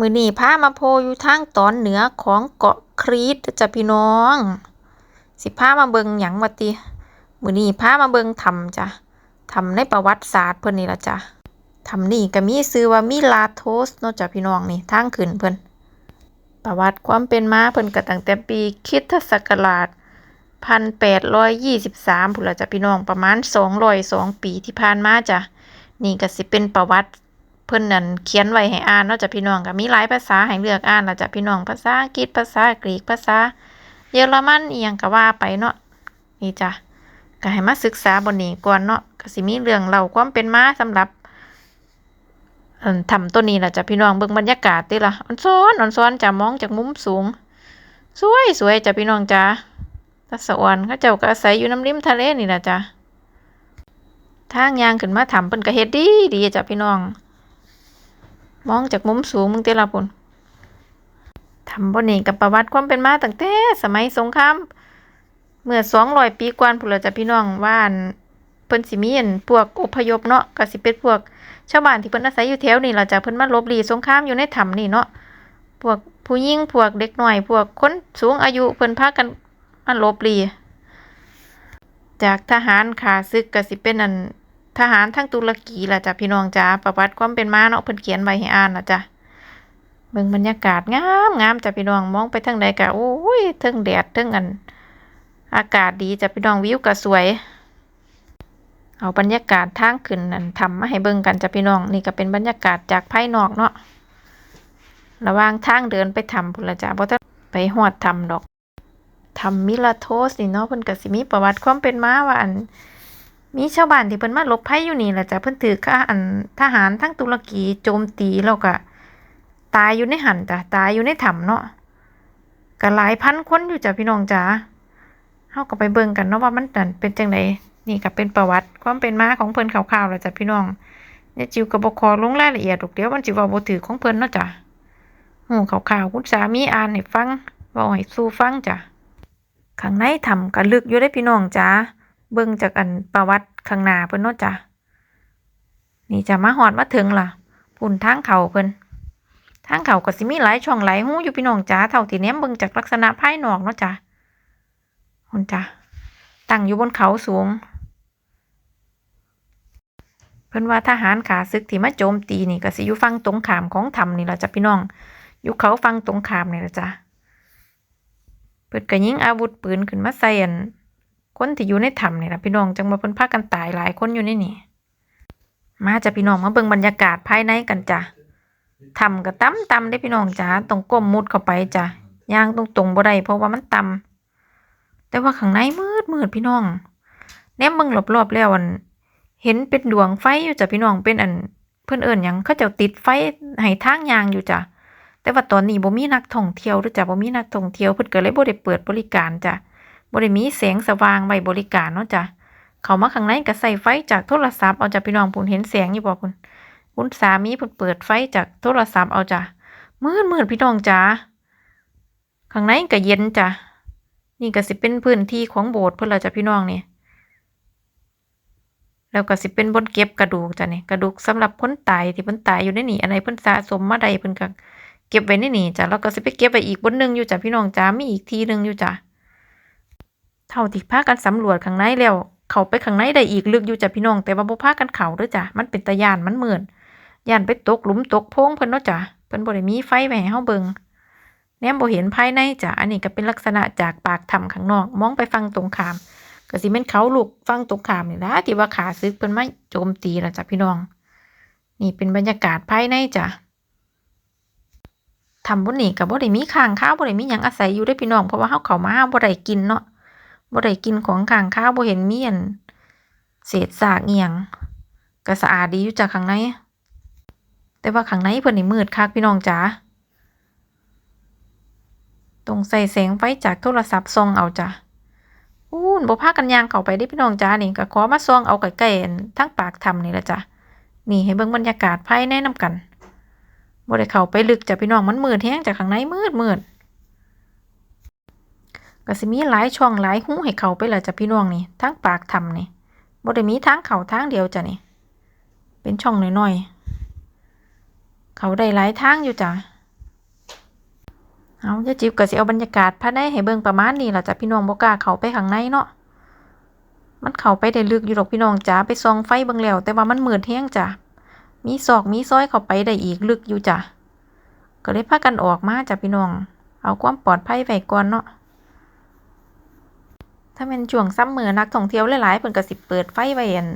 มือนี้พามาโพอยู่ทางตอนเหนือของเกาะครีตจ้ะพี่น้อง สิพามาเบิงหยังว่าติมือนี้พามาเบิงถ้ำจ้ะถ้ำในประวัติศาสตร์เพิ่นนี่ละจ้ะถ้ำนี้ก็มีชื่อว่ามิลาโทสเนาะจ้ะพี่น้องนี่ทางขึ้นเพิ่นประวัติความเป็นมาเพิ่นก็ตั้งแต่ปีคริสตศักราช1823พุ่นละจ้ะพี่น้องประมาณ202ปีที่ผ่านมาจ้ะนี่ก็สิเป็นประวัติ เพิ่นนั่นเขียนไว้ให้อ่านเนาะจ้ะพี่น้องก็มีหลายภาษาให้เลือกอ่านล่ะจ้ะพี่น้องภาษาอังกฤษภาษากรีกภาษา เยอรมันอีหยังก็ว่าไปเนาะนี่จ้ะก็ให้มาศึกษาบนนี้ก่อนเนาะก็สิมีเรื่องเล่าความเป็นมาสำหรับเอิ่นถ้ำต้นนี้ล่ะจ้ะพี่น้องเบิ่งบรรยากาศติล่ะอ่อนซ้อนอ่อนซ้อนจ้ะมองจากมุมสูง สวยสวยจ้ะพี่น้องจ้ะตาสะอ่อนเขาเจ้าก็อาศัยอยู่น้ำริมทะเลนี่ล่ะจ้ะทางยางขึ้นมาถ้ำเพิ่นก็เฮ็ดดีดีจ้ะพี่น้อง มองจากมุมสูงมึงเตล่ะพุ่นทำบนนี้กับประวัติความเป็นมาตั้งแต่สมัยสงครามเมื่อ200ปีก่อนพุ่นละจ้ะพี่น้องว่านเพิ่นสิมีอันพวกอพยพเนาะก็สิเป็นพวกชาวบ้านที่เพิ่นอาศัยอยู่แถวนี้ล่ะจ้ะเพิ่นมาลบหลีสงครามอยู่ในถ้ำนี่เนาะพวกผู้หญิงพวกเด็กหน้อย พวกคนสูงอายุเพิ่นพากันมาลบหลีจากทหารขาศึกก็สิเป็นอัน ทหารทางตุรกีล่ะจ้ะพี่น้องจ้าประวัติความเป็นมาเนาะเพิ่นเขียนไว้ให้อ่านล่ะจ้ะเบิ่งบรรยากาศงามงามจ้ะพี่น้องมองไปทางใดก็โอ้ยเทิงแดดเทิงอัน อากาศดีจ้ะพี่น้องวิวก็สวย เอาบรรยากาศทางขึ้นนั่นทำมาให้เบิ่งกันจ้ะพี่น้องนี่ก็เป็นบรรยากาศจากภายนอกเนาะระว่างทางเดินไปถ้ำพุ่นละจ้ะบ่ทันไปฮอดถ้ำดอกถ้ำมิลาโทสนี่เนาะเพิ่นก็สิมีประวัติความเป็นมาว่าอัน มีชาวบ้านที่เพิ่นมาหลบภัยอยู่นี่แหละจ้ะเพิ่นถือค่าอันทหารทั้งตุรกีโจมตีแล้วก็ตายอยู่ในหันจ้ะตายอยู่ในถ้ำเนาะก็หลายพันคนอยู่จ้ะพี่น้องจ๋าเฮาก็ไปเบิ่งกันเนาะว่ามันนั่นเป็นจังไดนี่ก็เป็นประวัติความเป็นมาของเพิ่นคร่าวๆแล้วจ้ะพี่น้องเนี่ยจิวก็บ่ขอลงรายละเอียดดอกเดี๋ยวมันสิเว้าบ่ถูกของเพิ่นเนาะจ้ะฮู้คร่าวๆคุณสามีอ่านให้ฟังเว้าให้สู่ฟังจ้ะข้างในถ้ำก็ลึกอยู่เด้พี่น้องจ๋า เบิ่งจากอันประวัติข้างหน้าเพิ่นเนาะจ้ะนี่จะมาฮอดมาถึงล่ะพุ่นทางเขาเพิ่นทางเขาก็สิมีหลายช่องหลายหูอยู่พี่น้องจ๋าเท่าที่แนมเบิ่งจากลักษณะภายนอกเนาะจ้ะหุ่นจ้ะตั้งอยู่บนเขาสูง เพิ่นว่าทหารขาศึกที่มาโจมตีนี่ก็สิอยู่ฝั่งตรงขามของถ้ำนี่ล่ะจ้ะพี่น้อง อยู่เขาฝั่งตรงขามนี่ล่ะจ้ะเพิ่นก็ยิงอาวุธปืนขึ้นมาใส่อัน คนที่อยู่ในถ้ำนี่ล่ะพี่น้องจังว่าเพิ่นพากันตายหลายคนอยู่ในนี่มาจ้ะพี่น้องมาเบิ่งบรรยากาศภายในกันจ้ะทำก็ต่ำต่ำได้พี่น้องจ๋าต้องก้มมุดเข้าไปจ้ะย่างตรงตรงบ่ได้เพราะว่ามันต่ำแต่ว่าข้างในมืดมืดพี่น้องแนมเบิ่งรอบๆแล้วอันเห็นเป็นดวงไฟอยู่จ้ะพี่น้องเป็นอันเพิ่อนเอิ้นหยังเขาเจ้าติดไฟให้ทางยางอยู่จ้ะแต่ว่าตอนนี้บ่มีนักท่องเที่ยวด้อจ้ะบ่มีนักท่องเที่ยวเพิ่นก็เลยบ่ได้เปิดบริการจ้ะ บ่ได้มีแสงสว่างไว้บริการเนาะจ้ะเข้ามาข้างในก็ใส่ไฟจากโทรศัพท์เอาจ้ะพี่น้องพุ่นเห็นแสงอยู่บ่พุ่นคุณสามีพิ่นเปิดไฟจากโทรศัพท์เอาจ้ะมืดมืดพี่น้องจ๋าข้างในก็เย็นจ้ะนี่ก็สิเป็นพื้นที่ของโบสถ์เพิ่อนละจ้ะพี่น้องนี่แล้วก็สิเป็นบนเก็บกระดูกจ้ะนี่กระดูกสำหรับคนตายที่เพิ่นตายอยู่ในนี่อันไหนเพิ่นสะสมมาใดเพิ่นก็เก็บไว้ในนี่จ้ะแล้วก็สิไปเก็บไว้อีกบนหนึงอยู่จ้ะพี่น้องจ๋ามีอีกทีหนึงอยู่จ้ะ เท่าที่พากันสำรวจข้างในแล้ว เขาไปข้างในได้อีกลึกอยู่จ้ะพี่น้อง แต่ว่าบ่พากันเขาด้อจ้ะ มันเป็นตาย้านมันเหมืดย่านไปตกหลุมตกโพงเพิ่นเนาะจ้ะ เพิ่นบ่ได้มีไฟไว้ให้เฮาเบิงแนมบ่เห็นภายในจ้ะ อันนี้ก็เป็นลักษณะจากปากถ้ำข้างนอก มองไปฝั่งตรงขาม ก็สิแม่นเขาลูกฝั่งตรงขามนี่ล่ะที่ว่าขาศึกเพิ่นมาโจมตีล่ะจ้ะพี่น้อง นี่เป็นบรรยากาศภายในจ้ะถ้ำบนนี้ก็บ่ได้มีค้างคาวบ่ได้มีหยังอาศัยอยู่เด้พี่น้องเพราะว่าเฮาเข้ามาเฮาบ่ได้กินเนาะ บ่ได้กินของค้างคาวบ่เห็นมีอันเศษซากเอียงก็สะอาดดีอยู่จ้ะข้างใน แต่ว่าข้างในเพิ่นนี่มืดคักพี่น้องจ๋าต้องใส่แสงไฟจากโทรศัพท์ส่องเอาจ้ะอู้บ่พากันย่างเข้าไปเด้พี่น้องจ๋านี่ก็ขอมาส่องเอาใกล้ๆอันทั้งปากถ้ำนี่ละจ้ะนี่ให้เบิ่งบรรยากาศภายในนํกันบ่ได้เข้าไปลึกจ้ะพี่น้องมันมืดแฮงจ้ะข้างในมืดมืด ก็สิมีหลายช่องหลายหูให้เขาไปล่ะจ้ะพี่น้องนี่ทั้งปากถ้ำนี่บ่ได้มีทางเขาทางเดียวจ้ะนี่ เป็นช่องน้อยๆ เขาได้หลายทางอยู่จ้ะเอายายจิ๋วก็สิเอาบรรยากาศภายในให้เบิ่งประมาณนี้ล่ะจ้ะพี่น้องบ่กล้าเข้าไปข้างในเนาะมันเข้าไปได้ลึกอยู่ดอกพี่น้องจ๋าไปส่องไฟเบิ่งแล้ว แต่ว่ามันมืดแฮงจ้ะมีซอกมีซอยเข้าไปได้อีกลึกอยู่จ้ะก็เลยพากันออกมาจ้ะพี่น้อง เอาความปลอดภัยไว้ก่อนเนาะ ถ้าแม่นช่วงซัมเมอร์นักท่องเที่ยวหลายๆเพิ่นก็สิเปิดไฟไว้อัน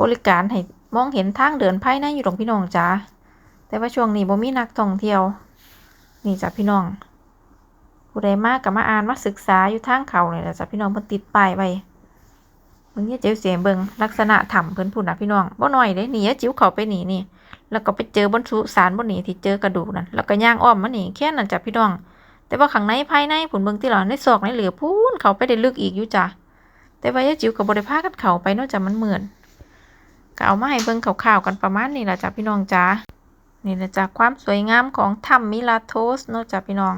บริการให้มองเห็นทางเดินภายในอยู่ดอกพี่น้องจ๋าแต่ว่าช่วงนี้บ่มีนักท่องเที่ยว นี่จ้ะพี่น้อง ผู้ใดมากก็มาอ่านมาศึกษาอยู่ทางเขาเนี่แหละจ้ะพี่น้องเพิ่นติดป้ายไว้เบิ่งเนี่ยจิ๋วเสียเบิงลักษณะถ้ำเพิ่นพุ่นน่ะพี่น้องบ่น้อยเด้นี่ยาจิ๋วเขาไปหนีนี่ แล้วก็ไปเจอบนสุสานบนนี้ที่เจอกระดูกนั่นแล้วก็ย่างอ้อมมานี่แค่นั้นจ้ะพี่น้อง แต่ว่าข้างในภายในผลเบิ่งที่หลอนในซอกในเหลือพูนเขาไปได้ลึกอีกอยู่จ้ะแต่ว่ายาจิ๋วก็บ่ได้พากันเขาไปนอกจากมันเหมือนก็เอามาให้เบิ่งข่าวๆกันประมาณนี้ละจ้ะพี่น้องจ้านี่แหละจ้ะความสวยงามของถ้ำมิลาโทสนอกจากพี่น้อง